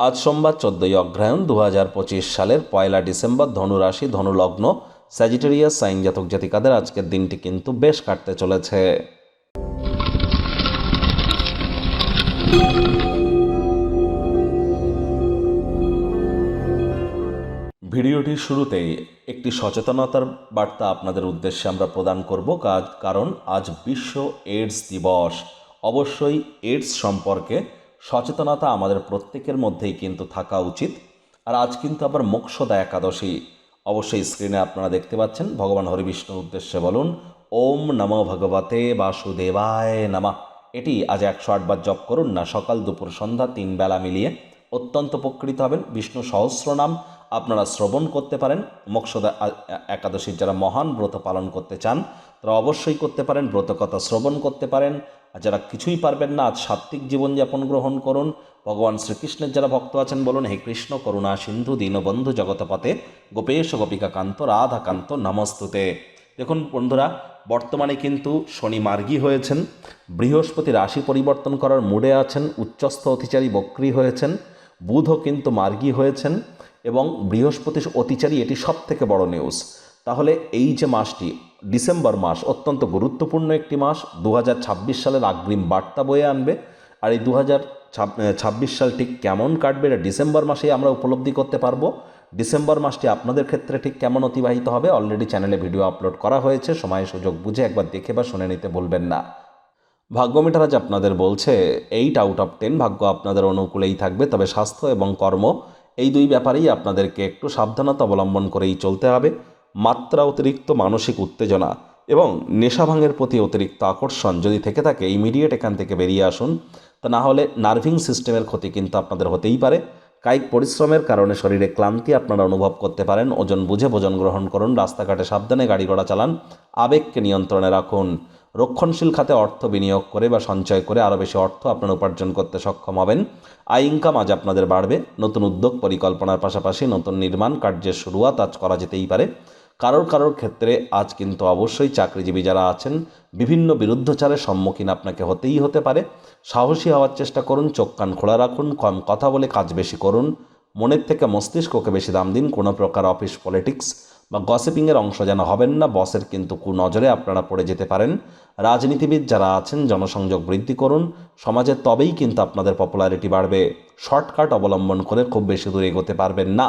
আজ সোমবার চোদ্দই অগ্রহায়ণ দু হাজার পঁচিশ সালের পয়লা ডিসেম্বর ধনুরাশি, ধনুলগ্ন স্যাজিটেরিয়াস সাইন জাতক জাতিকাদের আজকের দিনটি কিন্তু বেশ কাটতে চলেছে। ভিডিওটির শুরুতেই একটি সচেতনতার বার্তা আপনাদের উদ্দেশ্যে আমরা প্রদান করব কারণ আজ বিশ্ব এইডস দিবস। অবশ্যই এইডস সম্পর্কে সচেতনতা আমাদের প্রত্যেকের মধ্যেই কিন্তু থাকা উচিত। আর আজ কিন্তু আবার মোক্ষদা একাদশী অবশ্যই স্ক্রিনে আপনারা দেখতে পাচ্ছেন। ভগবান হরিবিষ্ণুর উদ্দেশ্যে বলুন, ওম নম ভগবতে বাসুদেবায় নমঃ। এটি আজ একশো আটবার জপ করুন না, সকাল, দুপুর, সন্ধ্যা, তিন বেলা মিলিয়ে অত্যন্ত উপকৃত হবেন। বিষ্ণু সহস্র নাম আপনারা শ্রবণ করতে পারেন। মোক্ষদা একাদশীর যারা মহান ব্রত পালন করতে চান তারা অবশ্যই করতে পারেন, ব্রতকথা শ্রবণ করতে পারেন। আর যারা কিছুই পারবেন না, আজ সাত্ত্বিক জীবনযাপন গ্রহণ করুন। ভগবান শ্রীকৃষ্ণের যারা ভক্ত আছেন, বলুন, হে কৃষ্ণ, করুণা, সিন্ধু দীনবন্ধু জগতপথে। গোপেশ গোপিকা কান্ত রাধাকান্ত, নমস্তুতে। দেখুন বন্ধুরা, বর্তমানে কিন্তু শনি মার্গী হয়েছেন। বৃহস্পতি রাশি পরিবর্তন করার মুডে আছেন। উচ্চস্থ অতিচারী বক্রী হয়েছেন। বুধও কিন্তু মার্গী হয়েছেন। এবং বৃহস্পতি অতিচারী, এটি সব থেকে বড় নিউজ তাহলে এই যে মাসটি ডিসেম্বর মাস অত্যন্ত গুরুত্বপূর্ণ একটি মাস। দু হাজার ছাব্বিশ সালের আগ্রিম বার্তা বয়ে আনবে। আর এই দু ছাব্বিশ সাল ঠিক কেমন কাটবে এটা ডিসেম্বর মাসেই আমরা উপলব্ধি করতে পারব। ডিসেম্বর মাসটি আপনাদের ক্ষেত্রে ঠিক কেমন অতিবাহিত হবে অলরেডি চ্যানেলে ভিডিও আপলোড করা হয়েছে। সময় সুযোগ বুঝে একবার দেখে বা শুনে নিতে বলবেন না। ভাগ্য মিটার আজ আপনাদের বলছে এইট আউট অফ টেন ভাগ্য আপনাদের অনুকূলেই থাকবে। তবে স্বাস্থ্য এবং কর্ম এই দুই ব্যাপারেই আপনাদেরকে একটু সাবধানতা অবলম্বন করেই চলতে হবে। মাত্রা অতিরিক্ত মানসিক উত্তেজনা এবং নেশা ভাঙের প্রতি অতিরিক্ত আকর্ষণ যদি থেকে থাকে ইমিডিয়েট এখান থেকে বেরিয়ে আসুন। তা না হলে নার্ভিং সিস্টেমের ক্ষতি কিন্তু আপনাদের হতেই পারে। কায়িক পরিশ্রমের কারণে শরীরে ক্লান্তি আপনারা অনুভব করতে পারেন। ওজন বুঝে ভোজন গ্রহণ করুন। রাস্তাঘাটে সাবধানে গাড়ি ঘোড়া চালান। আবেগকে নিয়ন্ত্রণে রাখুন। রক্ষণশীল খাতে অর্থ বিনিয়োগ করে বা সঞ্চয় করে আরও বেশি অর্থ আপনারা উপার্জন করতে সক্ষম হবেন। আয় ইনকাম আজ আপনাদের বাড়বে। নতুন উদ্যোগ, পরিকল্পনার পাশাপাশি নতুন নির্মাণ কার্যের শুরুয়াত আজ করা যেতেই পারে। কারোর কারোর ক্ষেত্রে আজ কিন্তু অবশ্যই চাকরিজীবী যারা আছেন, বিভিন্ন বিরুদ্ধচারের সম্মুখীন আপনাকে হতেই হতে পারে। সাহসী হওয়ার চেষ্টা করুন, চোখ কান খোলা রাখুন, কম কথা বলে কাজ বেশি করুন। মনের থেকে মস্তিষ্ককে বেশি দাম দিন, কোনো প্রকার অফিস পলিটিক্স বা গসিপিংয়ের অংশ যেন হবেন না, বসের কিন্তু কুনজরে আপনারা পড়ে যেতে পারেন। রাজনীতিবিদ যারা আছেন, জনসংযোগ বৃদ্ধি করুন। সমাজে তবেই কিন্তু আপনাদের পপুলারিটি বাড়বে। শর্টকাট অবলম্বন করে খুব বেশি দূর এগোতে পারবেন না।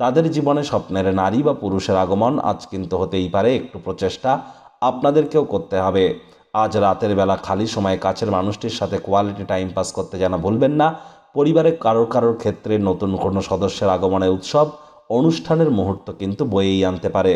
তাদের জীবনে স্বপ্নের নারী বা পুরুষের আগমন আজ কিন্তু হতেই পারে একটু প্রচেষ্টা আপনাদেরকেও করতে হবে। আজ রাতের বেলা খালি সময়ে কাছের মানুষটির সাথে কোয়ালিটি টাইম পাস করতে যেন ভুলবেন না। পরিবারে কারোর কারোর ক্ষেত্রে নতুন কোনো সদস্যের আগমনে উৎসব, অনুষ্ঠানের মুহূর্ত কিন্তু বয়েই আনতে পারে।